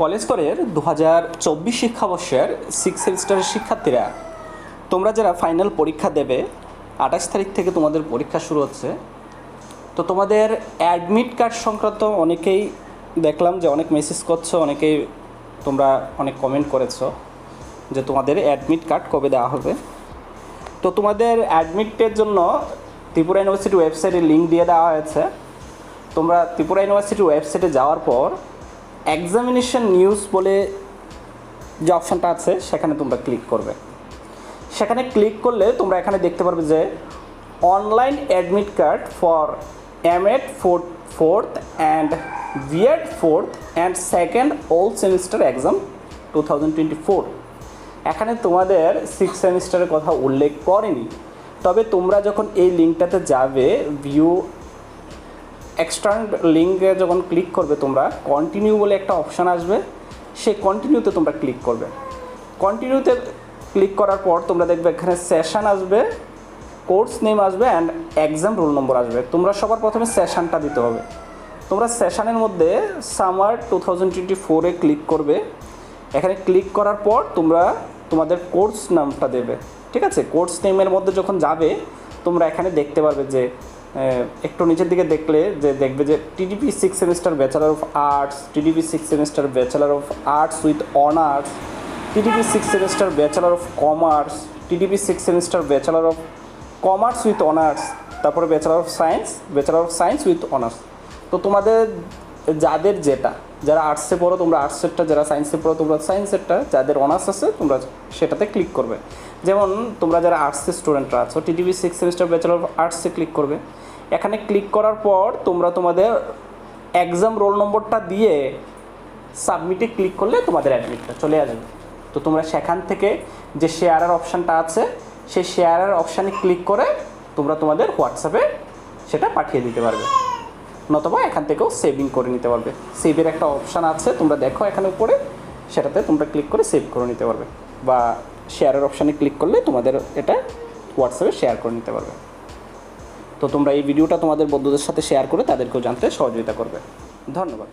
College স্তরের দু হাজার চব্বিশ শিক্ষাবর্ষের সিক্স সেমিস্টারের শিক্ষার্থীরা, তোমরা যারা ফাইনাল পরীক্ষা দেবে, আঠাশ তারিখ থেকে তোমাদের পরীক্ষা শুরু হচ্ছে। তো তোমাদের অ্যাডমিট কার্ড সংক্রান্ত অনেকেই দেখলাম যে অনেক মেসেজ করছ, অনেকেই তোমরা অনেক কমেন্ট করেছ যে তোমাদের অ্যাডমিট কার্ড কবে দেওয়া হবে। তো তোমাদের অ্যাডমিটের জন্য ত্রিপুরা ইউনিভার্সিটি ওয়েবসাইটে লিঙ্ক দিয়ে দেওয়া হয়েছে। তোমরা ত্রিপুরা ইউনিভার্সিটি ওয়েবসাইটে যাওয়ার পর এক্সামিনেশন নিউজ বলে যে অপশানটা আছে, সেখানে তোমরা ক্লিক করবে। সেখানে ক্লিক করলে তোমরা এখানে দেখতে পারবে যে online admit card for M Ed fourth fourth and B Ed fourth and second old semester exam two thousand twenty four এখানে তোমাদের সিক্স সেমিস্টারের কথা উল্লেখ করেনি। তবে তোমরা যখন এই লিঙ্কটাতে যাবে ভিউ এক্সটার্ন লিঙ্কে যখন ক্লিক করবে তোমরা কন্টিনিউ বলে একটা অপশান আসবে, সেই কন্টিনিউতে তোমরা ক্লিক করবে। কন্টিনিউতে ক্লিক করার পর তোমরা দেখবে এখানে সেশন আসবে কোর্স নেম আসবে অ্যান্ড এক্সাম রোল নম্বর আসবে। তোমরা সবার প্রথমে সেশনটা দিতে হবে। তোমরা সেশনের মধ্যে সামার টু থাউজেন্ড টোয়েন্টি ফোরে ক্লিক করবে। এখানে ক্লিক করার পর তোমরা তোমাদের কোর্স নামটা দেবে। ঠিক আছে? কোর্স নেমের মধ্যে যখন যাবে, তোমরা এখানে দেখতে পারবে যে একটু নিচের দিকে দেখলে যে দেখবে যে TDP six semester bachelor of arts TDP six semester bachelor of arts with honours TDP six semester bachelor of commerce TDP six semester bachelor of commerce with honours তারপরে bachelor of science bachelor of science with honours তো তোমাদের, যাদের যেটা যারা আর্টসে পড়ো, তোমরা আর্টসেরটা যারা সায়েন্সে পড়ো, তোমরা সায়েন্সেরটা যাদের অনার্স আছে, তোমরা সেটাতে ক্লিক করবে। যেমন তোমরা যারা আর্টসের স্টুডেন্টরা আছো TDP six semester bachelor of আর্টসে click করবে। এখানে ক্লিক করার পর তোমরা তোমাদের এক্সাম রোল নম্বরটা দিয়ে সাবমিটে ক্লিক করলে তোমাদের অ্যাডমিটটা চলে আসবে। তো তোমরা সেখান থেকে যে শেয়ারের অপশানটা আছে, সেই শেয়ারের অপশানে ক্লিক করে তোমরা তোমাদের হোয়াটসঅ্যাপে সেটা পাঠিয়ে দিতে পারবে। নতবা এখান থেকেও সেভিং করে নিতে পারবে। সেভের একটা অপশান আছে, তোমরা দেখো এখানে উপরে, সেটাতে তোমরা ক্লিক করে সেভ করে নিতে পারবে। বা শেয়ারের অপশানে ক্লিক করলে তোমাদের এটা হোয়াটসঅ্যাপে শেয়ার করে নিতে পারবে। তো তোমরা এই ভিডিওটা তোমাদের বন্ধুদের সাথে শেয়ার করে তাদেরকেও জানতে সহযোগিতা করবে। ধন্যবাদ।